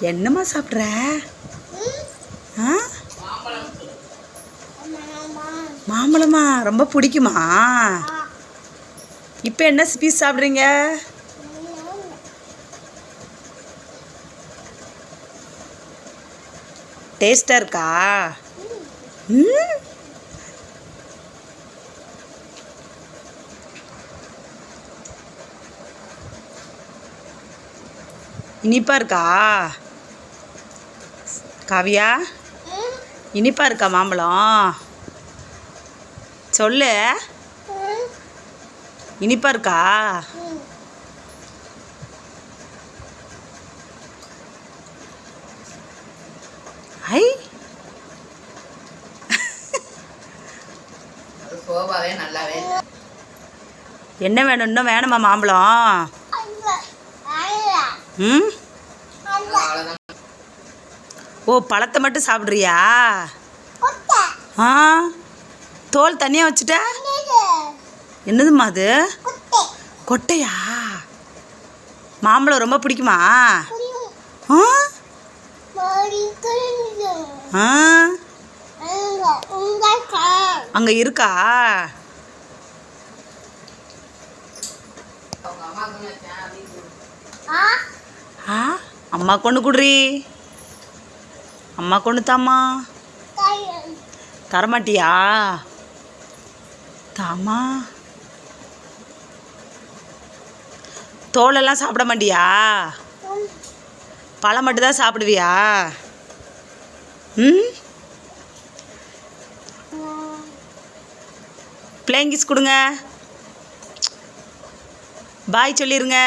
என்னம்மா சாப்பிட்ற? ஆ? மாம்பழமா? ரொம்ப பிடிக்குமா? இப்போ என்ன பீஸ் சாப்பிட்றீங்க? டேஸ்ட்டாக இருக்கா? ம். இனிப்பா இருக்கா? காவியா? இனிப்பா இருக்கா மாம்பழம்? சொல்லு. இனிப்பா இருக்கா? ஐ. என்ன வேணும்? இன்னும் வேணுமா மாம்பழம்? ம்? ஓ பழத்தை மட்டும் சாப்பிட்றியா? ஆ தோல் தனியாக வச்சுட்ட? என்னதும்மா அது? கொட்டையா? மாம்பழம் ரொம்ப பிடிக்குமா? அங்கே இருக்கா? ஆ அம்மா கொண்டு குடுறி. அம்மா கொண்டு தாம்மா தரமாட்டியா? தாமா தோலெல்லாம் சாப்பிட மாட்டியா? பழம் மட்டும்தான் சாப்பிடுவியா? ம்? பிளேங்கிஸ் கொடுங்க. பாய் சொல்லிடுங்க